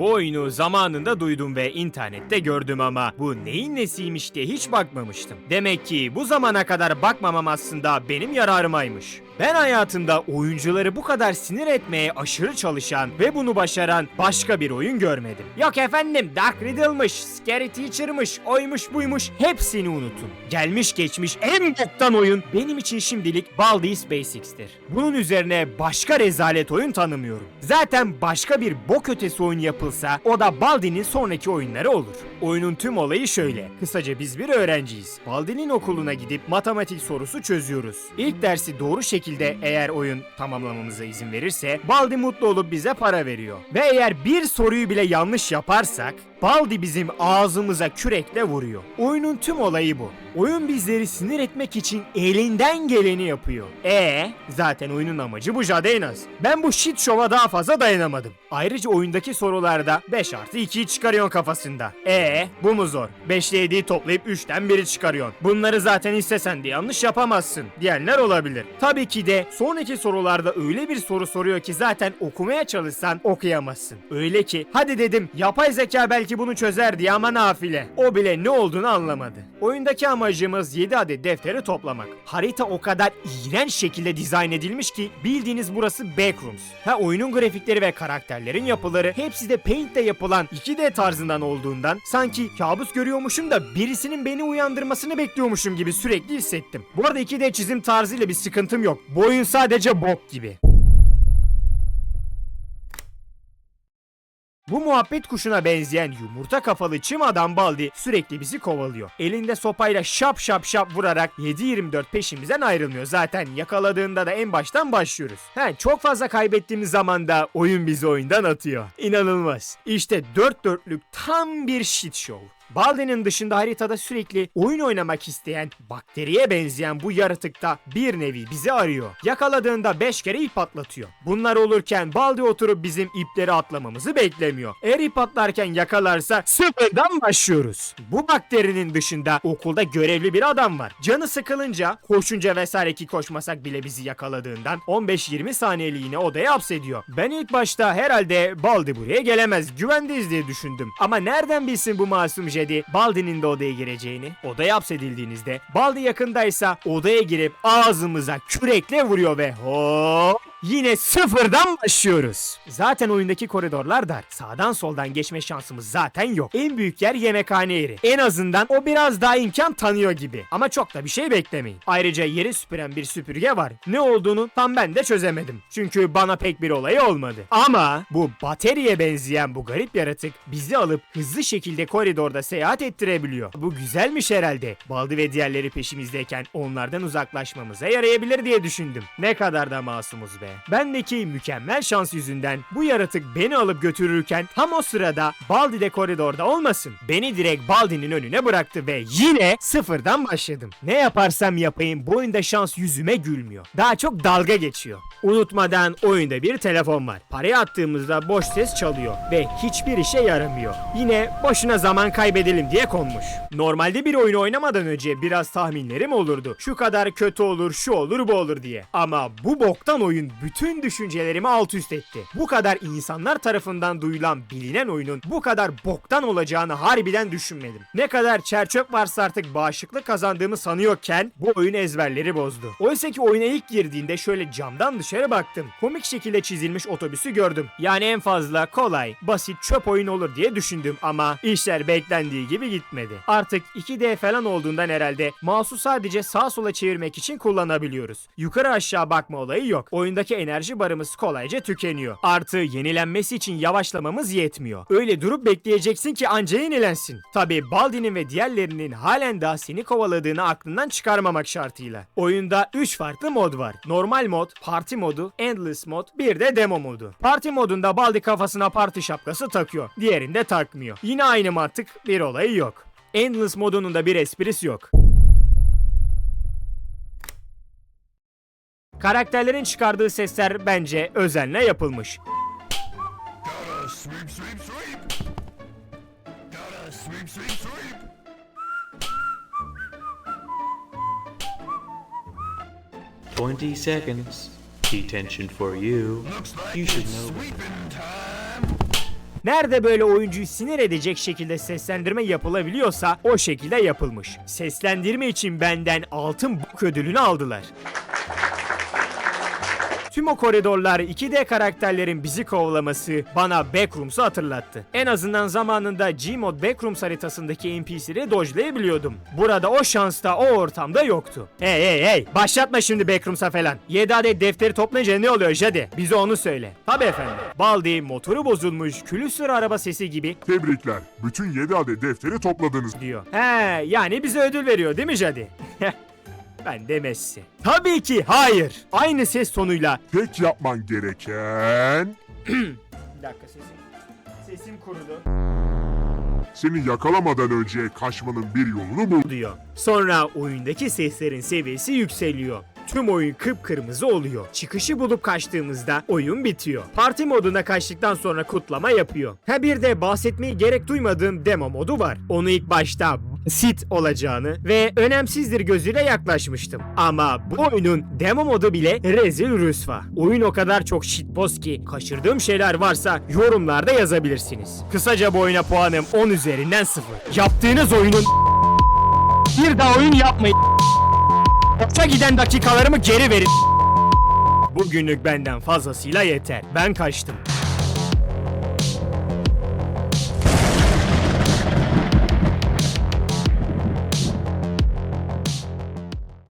Bu oyunu zamanında duydum ve internette gördüm ama bu neyin nesiymiş diye hiç bakmamıştım. Demek ki bu zamana kadar bakmamam aslında benim yararımaymış. Ben hayatımda oyuncuları bu kadar sinir etmeye aşırı çalışan ve bunu başaran başka bir oyun görmedim. Yok efendim Dark Riddle'mış, Scary Teacher'mış, oymuş buymuş hepsini unutun. Gelmiş geçmiş en boktan oyun benim için şimdilik Baldi's Basics'tir. Bunun üzerine başka rezalet oyun tanımıyorum. Zaten başka bir bok ötesi oyun yapılsa o da Baldi'nin sonraki oyunları olur. Oyunun tüm olayı şöyle. Kısaca biz bir öğrenciyiz. Baldi'nin okuluna gidip matematik sorusu çözüyoruz. İlk dersi doğru şekilde eğer oyun tamamlamamıza izin verirse Baldi mutlu olup bize para veriyor. Ve eğer bir soruyu bile yanlış yaparsak Baldi bizim ağzımıza kürekle vuruyor. Oyunun tüm olayı bu. Oyun bizleri sinir etmek için elinden geleni yapıyor. E zaten oyunun amacı bu Jadeynaz. Ben bu shit show'a daha fazla dayanamadım. Ayrıca oyundaki sorularda 5 artı 2'yi çıkarıyorsun kafasında. E bu mu zor? 5 ile 7'yi toplayıp 3'ten biri çıkarıyorsun. Bunları zaten istesen de yanlış yapamazsın diyenler olabilir. Tabii ki de sonraki sorularda öyle bir soru soruyor ki zaten okumaya çalışsan okuyamazsın. Öyle ki hadi dedim yapay zeka belki bunu çözer diye ama nafile. O bile ne olduğunu anlamadı. Oyundaki amacımız 7 adet defteri toplamak. Harita o kadar iğrenç şekilde dizayn edilmiş ki bildiğiniz burası Backrooms. Ha oyunun grafikleri ve karakterlerin yapıları hepsi de Paint'te yapılan 2D tarzından olduğundan sanki kabus görüyormuşum da birisinin beni uyandırmasını bekliyormuşum gibi sürekli hissettim. Bu arada 2D çizim tarzıyla bir sıkıntım yok. Bu oyun sadece bok gibi. Bu muhabbet kuşuna benzeyen yumurta kafalı çim adam Baldi sürekli bizi kovalıyor. Elinde sopayla şap şap şap vurarak 7-24 peşimizden ayrılmıyor. Zaten yakaladığında da en baştan başlıyoruz. He, çok fazla kaybettiğimiz zaman da oyun bizi oyundan atıyor. İnanılmaz. İşte dört dörtlük tam bir shit show. Baldi'nin dışında haritada sürekli oyun oynamak isteyen, bakteriye benzeyen bu yaratık da bir nevi bizi arıyor. Yakaladığında 5 kere ip atlatıyor. Bunlar olurken Baldi oturup bizim ipleri atlamamızı beklemiyor. Eğer ip atlarken yakalarsa sıfırdan başlıyoruz. Bu bakterinin dışında okulda görevli bir adam var. Canı sıkılınca, koşunca vesaire ki koşmasak bile bizi yakaladığından 15-20 saniyeliğine odaya hapsediyor. Ben ilk başta herhalde Baldi buraya gelemez, güvendeyiz diye düşündüm. Ama nereden bilsin bu masum Jedi Baldi'nin de odaya gireceğini? Odaya hapsedildiğinizde Baldi yakındaysa odaya girip ağzımıza kürekle vuruyor ve hop Yine sıfırdan başlıyoruz. Zaten oyundaki koridorlar dar. Sağdan soldan geçme şansımız zaten yok. En büyük yer yemekhane yeri. En azından o biraz daha imkan tanıyor gibi. Ama çok da bir şey beklemeyin. Ayrıca yeri süpüren bir süpürge var. Ne olduğunu tam ben de çözemedim. Çünkü bana pek bir olayı olmadı. Ama bu bataryaya benzeyen bu garip yaratık bizi alıp hızlı şekilde koridorda seyahat ettirebiliyor. Bu güzelmiş herhalde. Baldi ve diğerleri peşimizdeyken onlardan uzaklaşmamıza yarayabilir diye düşündüm. Ne kadar da masumuz be. Bendeki mükemmel şans yüzünden bu yaratık beni alıp götürürken tam o sırada Baldi de koridorda olmasın. Beni direkt Baldi'nin önüne bıraktı ve yine sıfırdan başladım. Ne yaparsam yapayım bu oyunda şans yüzüme gülmüyor. Daha çok dalga geçiyor. Unutmadan oyunda bir telefon var. Parayı attığımızda boş ses çalıyor ve hiçbir işe yaramıyor. Yine boşuna zaman kaybedelim diye konmuş. Normalde bir oyunu oynamadan önce biraz tahminlerim olurdu. Şu kadar kötü olur, şu olur, bu olur diye. Ama bu boktan oyun bütün düşüncelerimi alt üst etti. Bu kadar insanlar tarafından duyulan bilinen oyunun bu kadar boktan olacağını harbiden düşünmedim. Ne kadar çerçöp varsa artık bağışıklık kazandığımı sanıyorken bu oyun ezberleri bozdu. Oysa ki oyuna ilk girdiğinde şöyle camdan dışarı baktım. Komik şekilde çizilmiş otobüsü gördüm. Yani en fazla kolay, basit çöp oyun olur diye düşündüm ama işler beklendiği gibi gitmedi. Artık 2D falan olduğundan herhalde mouse'u sadece sağa sola çevirmek için kullanabiliyoruz. Yukarı aşağı bakma olayı yok. Oyundaki enerji barımız kolayca tükeniyor. Artı yenilenmesi için yavaşlamamız yetmiyor. Öyle durup bekleyeceksin ki anca yenilensin. Tabi Baldi'nin ve diğerlerinin halen daha seni kovaladığını aklından çıkarmamak şartıyla. Oyunda 3 farklı mod var. Normal mod, parti modu, endless mod, bir de demo modu. Parti modunda Baldi kafasına parti şapkası takıyor. Diğerinde takmıyor. Yine aynı mantık, bir olayı yok. Endless modunun da bir esprisi yok. Karakterlerin çıkardığı sesler bence özenle yapılmış. Twenty seconds. Detention for you. You should know. Nerede böyle oyuncuyu sinir edecek şekilde seslendirme yapılabiliyorsa o şekilde yapılmış. Seslendirme için benden altın bok ödülünü aldılar. Tüm o koridorlar 2D karakterlerin bizi kovalaması bana Backrooms'u hatırlattı. En azından zamanında Gmod Backrooms haritasındaki NPC'leri dodge'layabiliyordum. Burada o şansta o ortamda yoktu. Hey hey hey başlatma şimdi Backrooms'a falan. 7 adet defteri toplayınca ne oluyor Jade? Bize onu söyle. Tabi efendim. Baldi motoru bozulmuş külüstür araba sesi gibi Tebrikler. Bütün 7 adet defteri topladınız. diyor. He yani bize ödül veriyor değil mi Jade? ben de Messi. Tabii ki hayır. Aynı ses tonuyla Tek yapman gereken... Bir dakika sesim. Sesim kurudu. Seni yakalamadan önce kaçmanın bir yolunu bul. diyor. Sonra oyundaki seslerin seviyesi yükseliyor. Tüm oyun kıpkırmızı oluyor. Çıkışı bulup kaçtığımızda oyun bitiyor. Parti moduna kaçtıktan sonra kutlama yapıyor. Ha bir de bahsetmeyi gerek duymadığım demo modu var. Onu ilk başta sit olacağını ve önemsizdir gözüyle yaklaşmıştım. Ama bu oyunun demo modu bile rezil rüsva. Oyun o kadar çok shitpost ki kaçırdığım şeyler varsa yorumlarda yazabilirsiniz. Kısaca bu oyuna puanım 10 üzerinden 0. Yaptığınız oyunun bir daha oyun yapmayın. Boşa giden dakikalarımı geri verin. Bugünlük benden fazlasıyla yeter. Ben kaçtım.